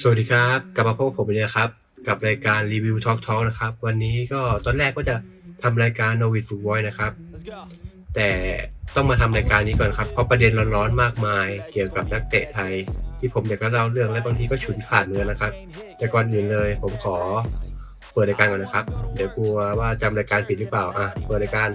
สวัสดีครับกลับมาพบกับผมอีกแล้วครับ กับรายการรีวิวทอล์กทอนะครับ วันนี้ก็ตอนแรกก็จะทำรายการโนวิดฟุตบอลนะครับ แต่ต้องมาทำรายการนี้ก่อนครับ เพราะประเด็นร้อนๆมากมาย เกี่ยวกับนักเตะไทย ที่ผมอยากจะเล่าเรื่องและบางทีก็ฉุนขาดเนื้อนะครับ แต่ก่อนอื่นเลย ผมขอเปิดรายการก่อนนะครับ เดี๋ยวกลัวว่าจำรายการผิดหรือเปล่าอะเปิดรายการ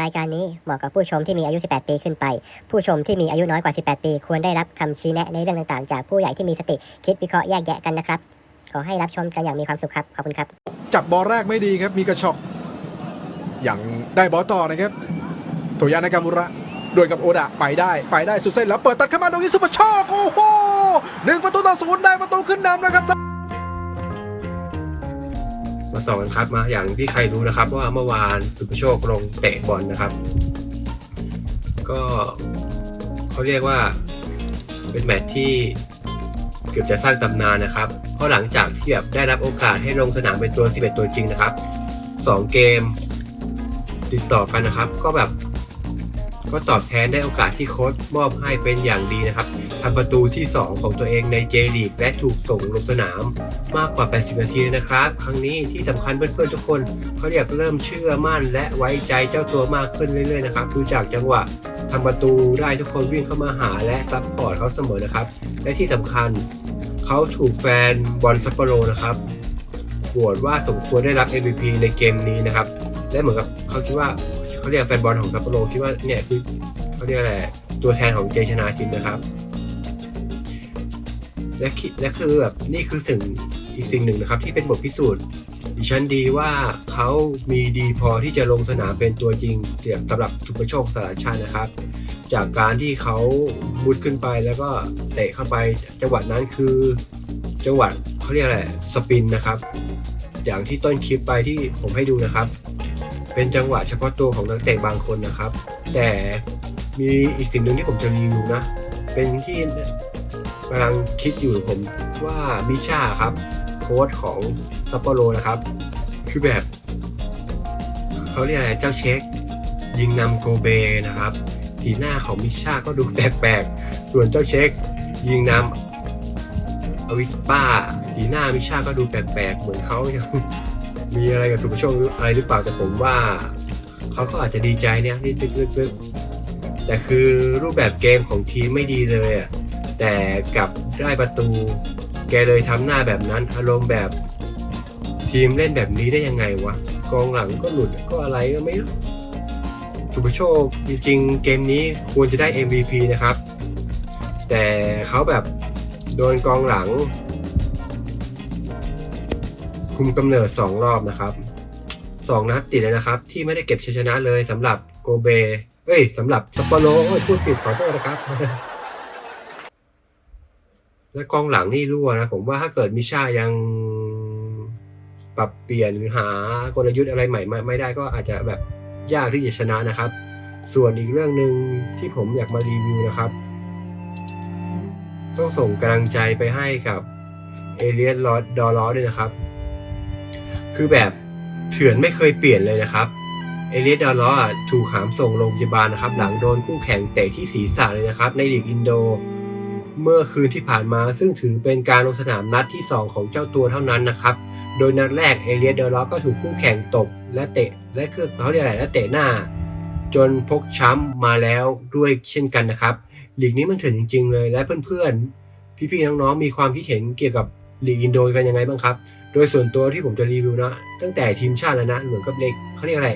รายการนี้เหมาะกับผู้ชมที่มีอายุ 18 ปีขึ้นไป ผู้ชมที่มีอายุน้อยกว่า 18 ปี ควรได้รับคำชี้แนะในเรื่องต่างๆ จากผู้ใหญ่ที่มีสติคิดวิเคราะห์แยกแยะกันนะครับ ขอให้รับชมกันอย่างมีความสุขครับ ขอบคุณครับ จับบอลแรกไม่ดีครับ มีกระชอกอย่างได้บอลต่อนะครับโตยานากามุระดวลกับโอดะไปได้ ไปได้สุดเส้นแล้วเปิดตัดเข้ามาตรงนี้ซุปเปอโชคโอ้โหหนึ่งประตูต่อศูนย์ได้ประตูขึ้นนำนะครับ มาต่อกันครับมาอย่างที่ใครรู้นะครับ ว่าเมื่อวานสุภโชคลงเตะบอลนะครับ ก็เขาเรียกว่าเป็นแมตช์ที่เกือบจะสร้างตำนานนะครับ เพราะหลังจากที่แบบได้รับโอกาสให้ลงสนามเป็นตัว 11 ตัวจริงนะครับ 2 เกมติดต่อกันนะครับ ก็แบบ ก็ตอบแทนได้โอกาสที่โค้ชมอบให้เป็นอย่างดีนะครับทำประตูที่ 2 ของตัวเองในเจลีกและถูกส่งลงสนามมากกว่า 80 นาทีนะครับ ครั้งนี้ที่สำคัญเพื่อนๆทุกคนเขาเรียกเริ่มเชื่อมั่น และไว้ใจเจ้าตัวมากขึ้นเรื่อยๆนะครับดูจากจังหวะทำประตูได้ทุกคนวิ่งเข้ามาหาและซัพพอร์ตเขาเสมอนะครับ และที่สำคัญเขาถูกแฟนบอลซัปโปโรนะครับโหวตว่าสมควรได้รับ MVP ในเกมนี้นะครับ และเหมือนกับเขาคิดว่า เขาเรียกแฟนบอลของซัปโปโรคิดว่าเนี่ยคือเขาเรียกอะไรตัวแทนของเจชนาทินนะครับ และคิดและคือแบบนี่คือสิ่งอีกสิ่งหนึ่งนะครับ ที่เป็นบทพิสูจน์ดิฉันดีว่าเขามีดีพอที่จะลงสนามเป็นตัวจริงเสียสำหรับสุภโชคสารชาตินะครับ จากการที่เขามุดขึ้นไปแล้วก็เตะเข้าไปจังหวะนั้นคือจังหวะเขาเรียกอะไรสปินนะครับ อย่างที่ต้นคลิปไปที่ผมให้ดูนะครับ เป็นจังหวะเฉพาะตัวของนักเตะบางคนนะครับ แต่มีอีกสิ่งหนึ่งที่ผมจะรีวิวนะ เป็นที่กำลังคิดอยู่ผมว่ามิชาครับ โค้ชของซัปโปโรนะครับ คือแบบ เขาเรียกอะไรเจ้าเช็ค ยิงนำโกเบนะครับ สีหน้าของมิชาก็ดูแปลกๆ ส่วนเจ้าเช็ค ยิงนำอวิสป้า สีหน้ามิชาก็ดูแปลกๆ เหมือนเขายัง มีอะไรกับสุภโชคอะไรหรือเปล่าแต่ผมว่าเขาก็อาจจะดีใจเนี่ยที่ลึกๆแต่คือรูปแบบเกมของทีมไม่ดีเลยอะแต่กลับได้ประตู แกเลยทำหน้าแบบนั้นอารมณ์แบบทีมเล่นแบบนี้ได้ยังไงวะกองหลังก็หลุดก็อะไรก็ไม่รู้สุภโชคจริงๆเกมนี้ควรจะได้ MVP นะครับ แต่เขาแบบโดนกองหลัง คุมกำเนิดสองรอบนะครับสองนัดติดเลยนะครับ ที่ไม่ได้เก็บชัยชนะเลยสำหรับโกเบ เอ้ยสำหรับซัปโปโรโอ้ยพูดผิดขอโทษนะครับ และกองหลังนี่รั่วนะ ผมว่าถ้าเกิดมิชายังปรับเปลี่ยนหรือหากลยุทธ์อะไรใหม่ไม่ไมได้ก็อาจจะแบบยากที่จะชนะนะครับ ส่วนอีกเรื่องหนึ่งที่ผมอยากมารีวิวนะครับ ต้องส่งกำลังใจไปให้กับเอเลียสลอดอลอด้วยนะครับ คือแบบเถื่อนไม่เคยเปลี่ยนเลยนะครับ เอเลียสดอลอถูกหามส่งโรงพยาบาลนะครับ หลังโดนคู่แข่งเตะที่ศีรษะเลยนะครับ ในลีกอินโด เมื่อคืนที่ผ่านมาซึ่งถือเป็นการลงสนามนัดที่ 2 ของเจ้าตัวเท่านั้นนะครับ โดยนัดแรกเอเลียสเดอร์ล็อก็ถูกคู่แข่งตบและเตะและเครื่องเขาเรียกอะไรและเตะหน้า จนพกช้ำมาแล้วด้วยเช่นกันนะครับลีกนี้มันเถื่อนจริง ๆ เลยและเพื่อนๆพี่ๆน้องๆมีความคิดเห็นเกี่ยวกับลีกอินโดกันยังไงบ้างครับ โดยส่วนตัวที่ผมจะรีวิวนะ ตั้งแต่ทีมชาติแล้วนะเหมือนกับเล็กเขาเรียกอะไร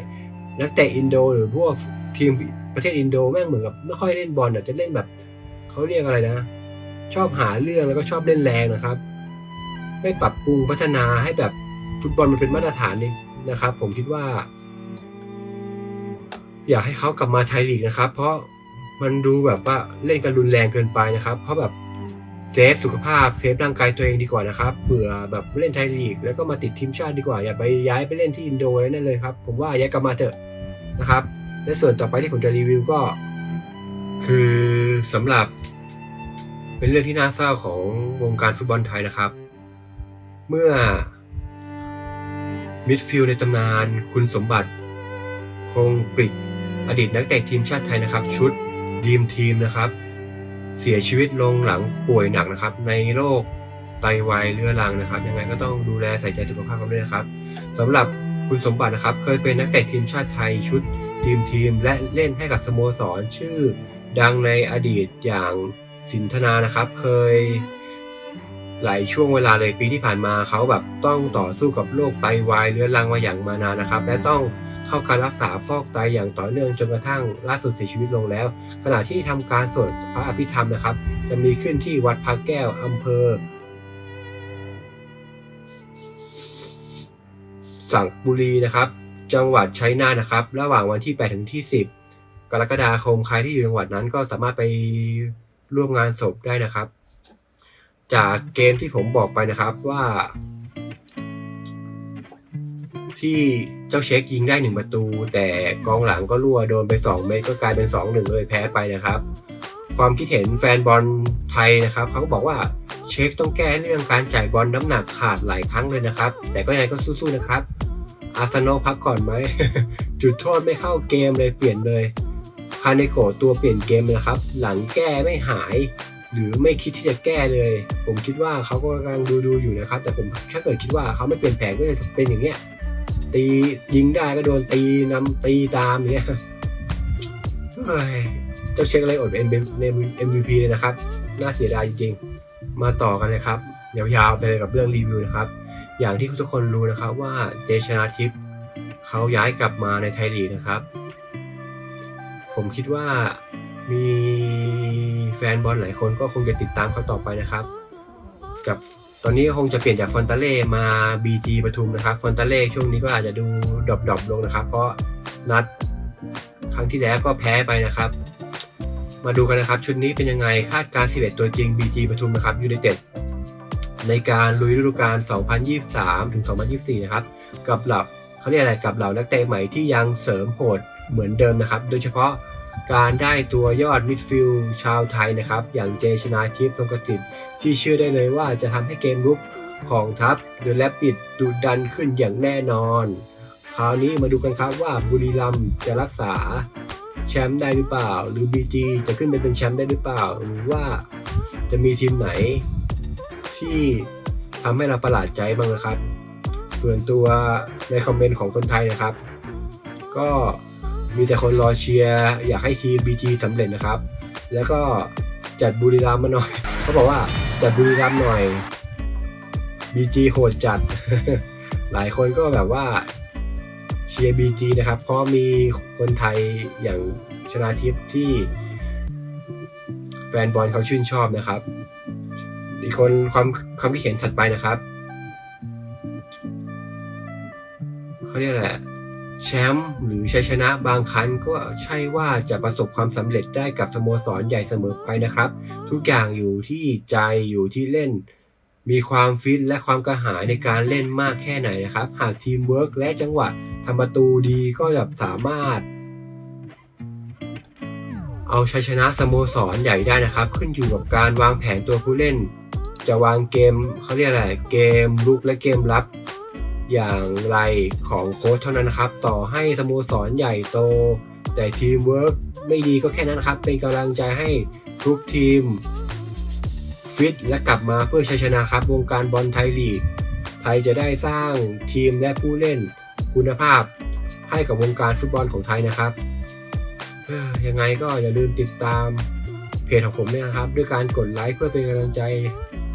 นักเตะอินโด หรือพวกทีมประเทศอินโดแม่งเหมือนกับไม่ค่อยเล่นบอลอะจะเล่นแบบเขาเรียกอะไรนะ ชอบหาเรื่องแล้วก็ชอบเล่นแรงนะครับ ไม่ปรับปรุงพัฒนาให้แบบฟุตบอลมันเป็นมาตรฐานนี่นะครับ ผมคิดว่า อยากให้เขากลับมาไทยลีกนะครับ เพราะมันดูแบบว่าเล่นกันรุนแรงเกินไปนะครับ เพราะแบบ เซฟสุขภาพเซฟร่างกายตัวเองดีกว่านะครับเผื่อแบบเล่นไทยลีกแล้วก็มาติดทีมชาติดีกว่า อย่าไปย้ายไปเล่นที่อินโดอะไรนั่นเลยครับ ผมว่าย้ายกลับมาเถอะนะครับ และส่วนต่อไปที่ผมจะรีวิวก็ คือสำหรับ เป็นเรื่องที่น่าเศร้าของวงการฟุตบอลไทยนะครับ เมื่อมิดฟิลด์ในตำนานคุณสมบัติคงปริกอดีตนักเตะทีมชาติไทยนะครับ ชุดดีมทีมนะครับ เสียชีวิตลงหลังป่วยหนักนะครับ ในโรคไตวายเรื้อรังนะครับ ยังไงก็ต้องดูแลใส่ใจสุขภาพกันด้วยนะครับสำหรับคุณสมบัตินะครับ เคยเป็นนักเตะทีมชาติไทยชุดทีมทีม และเล่นให้กับสโมสรชื่อ ดังในอดีตอย่างสินธนานะครับ เคย หลายช่วงเวลาเลยปีที่ผ่านมาเขาแบบต้องต่อสู้กับโรคไตวายเรื้อรังมาอย่างมานานนะครับ และต้องเข้าการรักษาฟอกไตอย่างต่อเนื่องจนกระทั่งล่าสุดเสียชีวิตลงแล้ว ขณะที่ทำการสวดพระอภิธรรมนะครับ จะมีขึ้นที่วัดพระแก้วอำเภอ สังบุรีนะครับ จังหวัดชัยนาทนะครับ ระหว่างวันที่8ถึงที่ 10 กรกฎาคมใครที่อยู่จังหวัดนั้นก็สามารถไปร่วมงานศพได้นะครับ จากเกมที่ผมบอกไปนะครับว่า ที่เจ้าเช็คยิงได้หนึ่งประตู แต่กองหลังก็รั่วโดนไป 2 เมตรก็กลายเป็น 2-1 เลยแพ้ไปนะครับ ความคิดเห็นแฟนบอลไทยนะครับเขาก็บอกว่าเช็คต้องแก้เรื่องการจ่ายบอลน้ำหนักขาดหลายครั้งเลยนะครับ แต่ก็ยังไงก็สู้ๆนะครับ อาร์เซนอลพักก่อนไหม จุดโทษไม่เข้าเกมเลยเปลี่ยนเลย คาเนโกตัวเปลี่ยนเกมเลยนะครับ หลังแก้ไม่หาย หรือไม่คิดที่จะแก้เลย ผมคิดว่าเขาก็กำลังดูดูอยู่นะครับ แต่ผมถ้าเกิดคิดว่าเขาไม่เปลี่ยนแผนก็จะเป็นอย่างเงี้ยตียิงได้ก็โดนตีนำตีตามอย่างเงี้ยเจ้าเช็คอะไรอดเป็นใน MVP เลยนะครับ น่าเสียดายจริงๆ มาต่อกันเลยครับ ยาวๆไปเลยกับเรื่องรีวิวนะครับ อย่างที่ทุกคนรู้นะครับว่าเจชนาทิพย์เขาย้ายกลับมาในไทยลีกนะครับ ผมคิดว่า มีแฟนบอลหลายคนก็คงจะติดตามเขาต่อไปนะครับ กับตอนนี้คงจะเปลี่ยนจากฟอนตาเล่มา BG ปทุมนะครับฟอนตาเล่ช่วงนี้ก็อาจจะดูดรอปๆลงนะครับ เพราะนัดครั้งที่แล้วก็แพ้ไปนะครับ มาดูกันนะครับชุดนี้เป็นยังไงคาดการณ์11 ตัวจริง BG ปทุมนะครับยูไนเต็ดในการลุยฤดูกาล 2023 ถึง 2024 นะครับ กับเหล่าเขาเรียกอะไรกับเหล่านักเตะใหม่ที่ยังเสริมโหดเหมือนเดิมนะครับ โดยเฉพาะ การได้ตัวยอดมิดฟิลด์ชาวไทยนะครับ อย่างเจชนาทิพย์ทงกสิทธิ์ที่เชื่อได้เลยว่าจะทำให้เกมรุกของทัพเดอะแลปิดดุดันขึ้นอย่างแน่นอน คราวนี้มาดูกันครับว่าบุรีรัมย์จะรักษาแชมป์ได้หรือเปล่า หรือ BG จะขึ้นไปเป็นแชมป์ได้หรือเปล่า หรือว่าจะมีทีมไหนที่ทำให้เราประหลาดใจบ้างนะครับ ส่วนตัวในคอมเมนต์ของคนไทยนะครับ ก็ มีแต่คนรอเชียร์อยากให้ทีม BG สำเร็จนะครับ แล้วก็จัดบุรีรัมย์มาหน่อย เขาบอกว่าจัดบุรีรัมย์หน่อย BG โหดจัด หลายคนก็แบบว่าเชียร์ BG นะครับ เพราะมีคนไทยอย่างชนาทิพย์ที่ แฟนบอลเขาชื่นชอบนะครับอีกคนความความคิดเห็นถัดไปนะครับเขาเรียกอะไร แชมป์หรือชัยชนะบางครั้งก็ใช่ว่าจะประสบความสำเร็จได้กับสโมสรใหญ่เสมอไปนะครับ ทุกอย่างอยู่ที่ใจอยู่ที่เล่น มีความฟิตและความกระหายในการเล่นมากแค่ไหนนะครับ หากทีมเวิร์กและจังหวะทำประตูดีก็แบบสามารถ เอาชัยชนะสโมสรใหญ่ได้นะครับ ขึ้นอยู่กับการวางแผนตัวผู้เล่น จะวางเกมเขาเรียกอะไรเกมลุกและเกมรับ อย่างไรของโค้ชเท่านั้นนะครับ ต่อให้สโมสรใหญ่โต แต่ทีมเวิร์กไม่ดีก็แค่นั้นครับ เป็นกำลังใจให้ทุกทีมฟิตและกลับมาเพื่อชัยชนะครับ วงการบอลไทยลีก ไทยจะได้สร้างทีมและผู้เล่นคุณภาพให้กับวงการฟุตบอลของไทยนะครับ ยังไงก็อย่าลืมติดตามเพจของผมด้วยนะครับ ด้วยการกดไลค์เพื่อเป็นกำลังใจ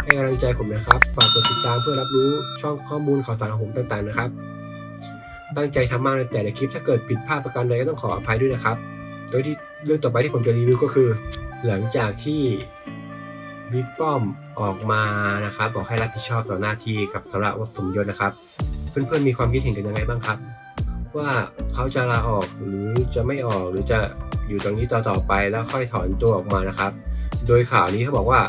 ให้กำลังใจผมนะครับ ฝากกดติดตามเพื่อรับรู้ช่องข้อมูลข่าวสารของผมต่างๆนะครับ ตั้งใจทำมากในแต่ละคลิปถ้าเกิดผิดพลาดประการใดก็ต้องขออภัยด้วยนะครับ โดยที่เรื่องต่อไปที่ผมจะรีวิวก็คือ หลังจากที่บิ๊กป้อมออกมานะครับ บอกให้รับผิดชอบต่อหน้าที่กับสำหรับสมยศนะครับ เพื่อนๆมีความคิดเห็นกันยังไงบ้างครับ ว่าเขาจะลาออกหรือจะไม่ออกหรือจะอยู่ตรงนี้ต่อๆไปแล้วค่อยถอนตัวออกมานะครับ โดยข่าวนี้เขาบอกว่า